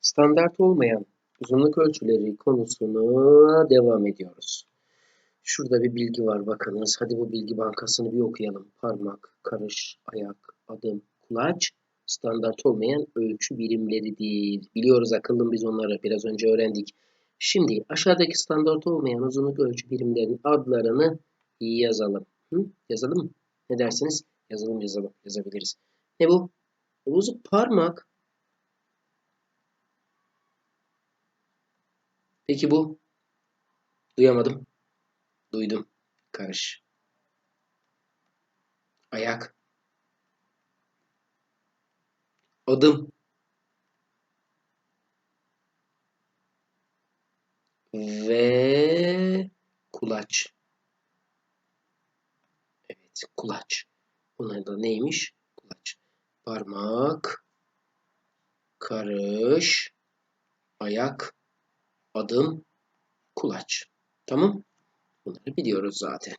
Standart olmayan uzunluk ölçüleri konusuna devam ediyoruz. Şurada bir bilgi var bakınız. Hadi bu bilgi bankasını bir okuyalım. Parmak, karış, ayak, adım, kulaç standart olmayan ölçü birimleridir. Biliyoruz akıllım biz onları biraz önce öğrendik. Şimdi aşağıdaki standart olmayan uzunluk ölçü birimlerinin adlarını yazalım. Hı? Yazalım mı? Ne dersiniz? Yazalım yazalım yazabiliriz. Ne bu? Bu parmak. Peki bu? Duyamadım. Duydum. Karış. Ayak. Adım. Ve kulaç. Evet, kulaç. Bunlar da neymiş? Kulaç. Parmak, karış, ayak, adım, kulaç. Tamam? Bunları biliyoruz zaten.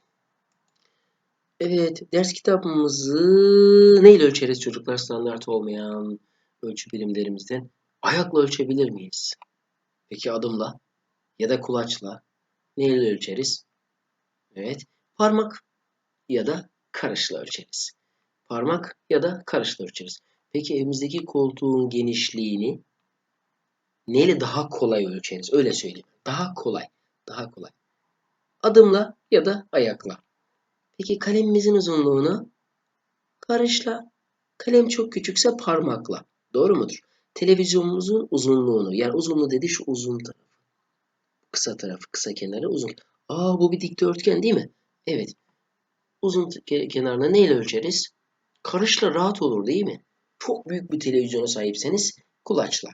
Evet, ders kitabımızı neyle ölçeriz çocuklar standart olmayan ölçü birimlerimizden? Ayakla ölçebilir miyiz? Peki adımla ya da kulaçla neyle ölçeriz? Evet, parmak ya da karışla ölçeriz. Parmak ya da karışla ölçeriz. Peki evimizdeki koltuğun genişliğini neyle daha kolay ölçeriz? Öyle söyleyeyim. Daha kolay. Daha kolay. Adımla ya da ayakla. Peki kalemimizin uzunluğunu karışla. Kalem çok küçükse parmakla. Doğru mudur? Televizyonumuzun uzunluğunu yani uzunluğu dedi şu uzun tarafı. Kısa tarafı, kısa kenarı uzun. Aa bu bir dikdörtgen değil mi? Evet. Uzun kenarına neyle ölçeriz? Karışla rahat olur değil mi? Çok büyük bir televizyona sahipseniz kulaçla.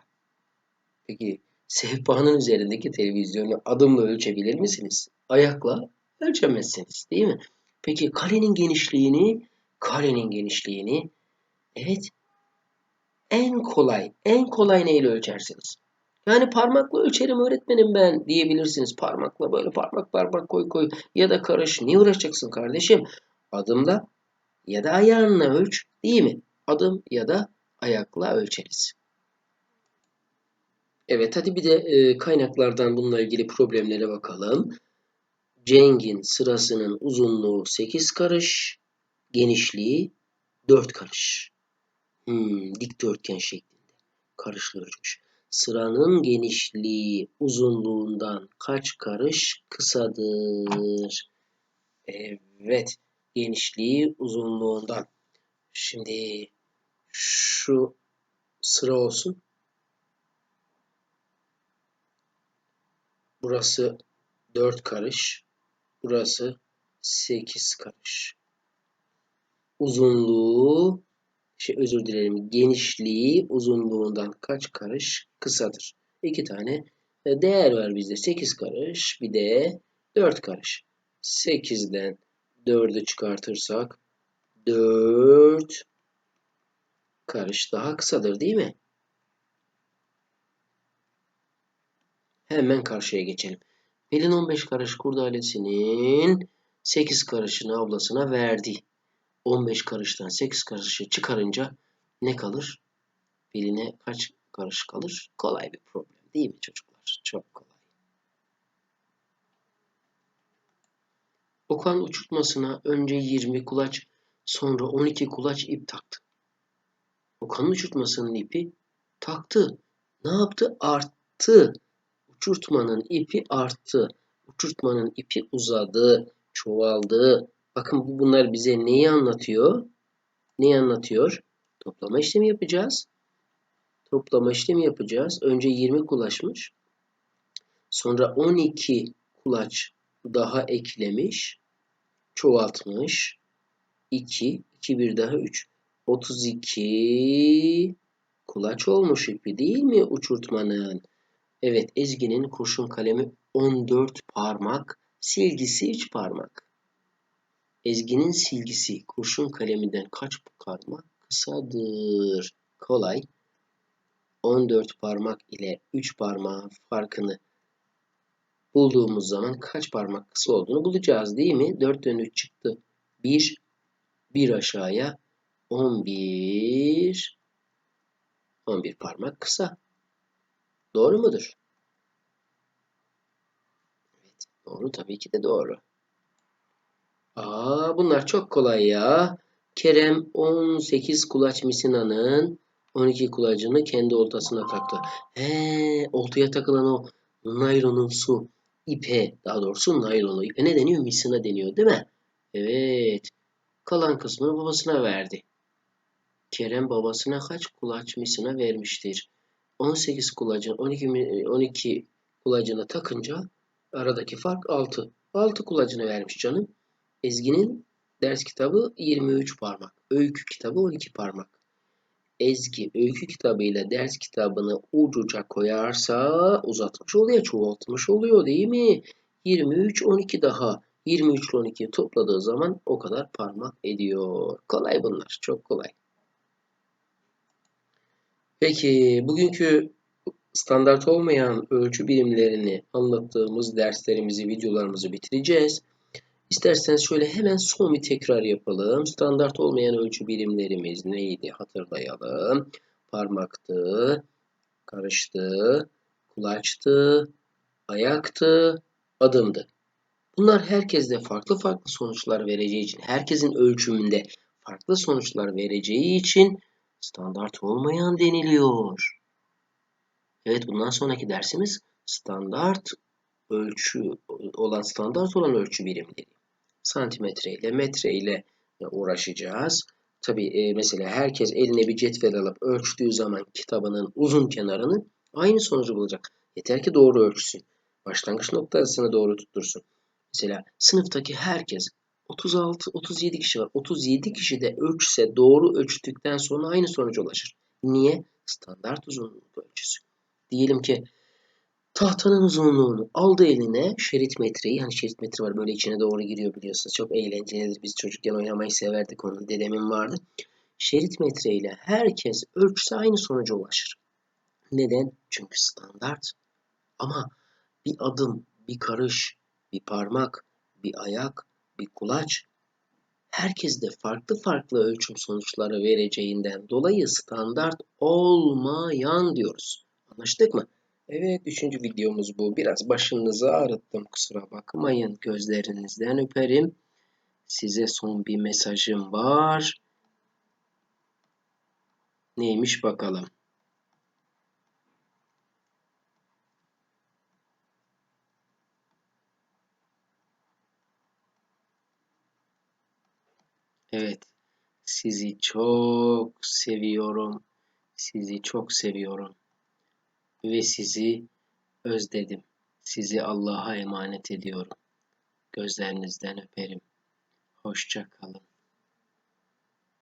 Peki sehpanın üzerindeki televizyonu adımla ölçebilir misiniz? Ayakla ölçemezsiniz değil mi? Peki karenin genişliğini, karenin genişliğini evet en kolay, en kolay neyle ölçersiniz? Yani parmakla ölçerim öğretmenim ben diyebilirsiniz. Parmakla böyle parmak parmak koy koy ya da karış. Niye uğraşacaksın kardeşim? Adımla ya da ayağınla ölç değil mi? Adım ya da ayakla ölçeriz. Evet hadi bir de e, kaynaklardan bununla ilgili problemlere bakalım. Ceng'in sırasının uzunluğu 8 karış, genişliği 4 karış. Hmm, dikdörtgen şeklinde. Karışlı ölçmüş. Sıranın genişliği uzunluğundan kaç karış kısadır? Evet. Genişliği uzunluğundan. Şimdi şu sıra olsun. Burası 4 karış. Burası 8 karış. Uzunluğu şey özür dilerim genişliği uzunluğundan kaç karış kısadır. İki tane e, değer var bizde. 8 karış bir de 4 karış. 8'den 4'ü çıkartırsak 4 karış daha kısadır değil mi? Hemen karşıya geçelim. Pelin 15 karış kurdalesinin 8 karışını ablasına verdi. 15 karıştan 8 karışı çıkarınca ne kalır? Pelin'e kaç karış kalır? Kolay bir problem değil mi çocuklar? Çok kolay. Okan uçurtmasına önce 20 kulaç sonra 12 kulaç ip taktı. Okan'ın uçurtmasının ipi taktı. Ne yaptı? Arttı. Uçurtmanın ipi arttı. Uçurtmanın ipi uzadı, çoğaldı. Bakın bunlar bize neyi anlatıyor? Neyi anlatıyor? Toplama işlemi yapacağız. Toplama işlemi yapacağız. Önce 20 kulaçmış. Sonra 12 kulaç daha eklemiş. Çoğaltmış. 2, 2 bir daha 3. 32 kulaç olmuş ipi değil mi uçurtmanın? Evet Ezgi'nin kurşun kalemi 14 parmak, silgisi 3 parmak. Ezgi'nin silgisi kurşun kaleminden kaç parmak kısadır? Kolay. 14 parmak ile 3 parmağın farkını bulduğumuz zaman kaç parmak kısa olduğunu bulacağız değil mi? 4'ten 3 çıktı. 1, 1 aşağıya 11, 11 parmak kısa. Doğru mudur? Evet, doğru tabii ki de doğru. Aa, bunlar çok kolay ya. Kerem 18 kulaç misinanın 12 kulacını kendi oltasına taktı. He, oltaya takılan o naylonumsu ipe, daha doğrusu naylonu ipe ne deniyor? Misina deniyor değil mi? Evet. Kalan kısmını babasına verdi. Kerem babasına kaç kulaç misina vermiştir? 18 kulacın 12 mi- 12 kulacını takınca aradaki fark 6. 6 kulacını vermiş canım. Ezgi'nin ders kitabı 23 parmak. Öykü kitabı 12 parmak. Ezgi öykü kitabıyla ders kitabını uç uca koyarsa uzatmış oluyor, çoğaltmış oluyor değil mi? 23, 12 daha. 23 ile 12'yi topladığı zaman o kadar parmak ediyor. Kolay bunlar, çok kolay. Peki bugünkü standart olmayan ölçü birimlerini anlattığımız derslerimizi, videolarımızı bitireceğiz. İsterseniz şöyle hemen son bir tekrar yapalım. Standart olmayan ölçü birimlerimiz neydi hatırlayalım. Parmaktı, karıştı, kulaçtı, ayaktı, adımdı. Bunlar herkeste farklı farklı sonuçlar vereceği için, herkesin ölçümünde farklı sonuçlar vereceği için standart olmayan deniliyor. Evet bundan sonraki dersimiz standart ölçü olan standart olan ölçü birimleri. Santimetre ile metre ile uğraşacağız. Tabi e, mesela herkes eline bir cetvel alıp ölçtüğü zaman kitabının uzun kenarını aynı sonucu bulacak. Yeter ki doğru ölçsün. Başlangıç noktasını doğru tuttursun. Mesela sınıftaki herkes 36 37 kişi var. 37 kişi de ölçse doğru ölçtükten sonra aynı sonuca ulaşır. Niye? Standart uzunluk ölçüsü. Diyelim ki tahtanın uzunluğunu aldı eline şerit metreyi. Hani şerit metre var böyle içine doğru giriyor biliyorsunuz. Çok eğlencelidir. Biz çocukken oynamayı severdik onu. Dedemin vardı. Şerit metreyle herkes ölçse aynı sonuca ulaşır. Neden? Çünkü standart. Ama bir adım, bir karış, bir parmak, bir ayak, bir kulaç herkes de farklı farklı ölçüm sonuçları vereceğinden dolayı standart olmayan diyoruz. Anlaştık mı? Evet, üçüncü videomuz bu. Biraz başınızı ağrıttım, kusura bakmayın. Gözlerinizden öperim. Size son bir mesajım var. Neymiş bakalım. Evet, sizi çok seviyorum. Sizi çok seviyorum. Ve sizi özledim. Sizi Allah'a emanet ediyorum. Gözlerinizden öperim. Hoşça kalın.